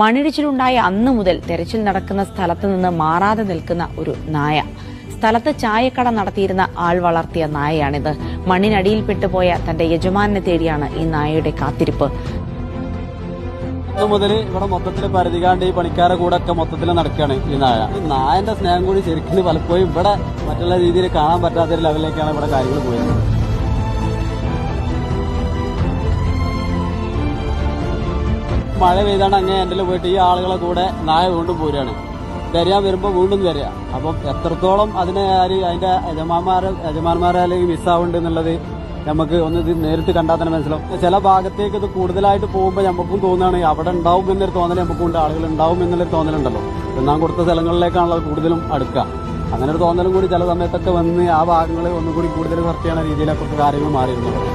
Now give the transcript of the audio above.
മണ്ണിടിച്ചിലുണ്ടായ അന്ന് മുതൽ തെരച്ചിൽ നടക്കുന്ന സ്ഥലത്ത് നിന്ന് മാറാതെ നിൽക്കുന്ന ഒരു നായ. സ്ഥലത്ത് ചായക്കട നടത്തിയിരുന്ന ആൾ വളർത്തിയ നായയാണിത്. മണ്ണിനടിയിൽപ്പെട്ടുപോയ തന്റെ യജമാനെ തേടിയാണ് ഈ നായയുടെ കാത്തിരിപ്പ്. മുതൽ ഇവിടെ മൊത്തത്തിൽ പരിധികാണ്ട് ഈ പണിക്കാരെ കൂടെ ഒക്കെ മൊത്തത്തിൽ നടക്കുകയാണ് ഈ നായ. നായന്റെ സ്നേഹം കൂടി ശരിക്കും പലപ്പോഴും ഇവിടെ മറ്റുള്ള രീതിയിൽ കാണാൻ പറ്റാത്ത ഒരു ലെവലിലേക്കാണ് ഇവിടെ കാര്യങ്ങൾ പോയത്. മഴ പെയ്താണ് അങ്ങനെ എന്റെ പോയിട്ട് ഈ ആളുകളെ കൂടെ നായ വീണ്ടും പോരുകയാണ്. വരിക വരുമ്പോൾ വീണ്ടും വരിക. അപ്പം എത്രത്തോളം അതിനെ ആര് അതിന്റെ യജമാന്മാരെ യജമാന്മാരെ അല്ലെങ്കിൽ മിസ്സാവുന്നുണ്ട് എന്നുള്ളത് നമുക്ക് ഒന്ന് ഇത് നേരിട്ട് കണ്ടാൽ തന്നെ മനസ്സിലാവും. ചില ഭാഗത്തേക്ക് ഇത് കൂടുതലായിട്ട് പോകുമ്പോൾ നമുക്കും തോന്നുകയാണ് അവിടെ ഉണ്ടാവും എന്നൊരു തോന്നൽ നമുക്കും ഉണ്ട് ആളുകൾ ഉണ്ടാവും എന്നുള്ളൊരു തോന്നലുണ്ടല്ലോ തിന്നാൻ കൊടുത്ത സ്ഥലങ്ങളിലേക്കാണല്ലോ കൂടുതലും അടുക്കുക അങ്ങനെ ഒരു തോന്നലും കൂടി ചില സമയത്തൊക്കെ വന്ന് ആ ഭാഗങ്ങൾ ഒന്നുകൂടി കൂടുതൽ വർക്ക് ചെയ്യുന്ന രീതിയിലൊക്കെ കാര്യങ്ങൾ മാറിയിരുന്നു.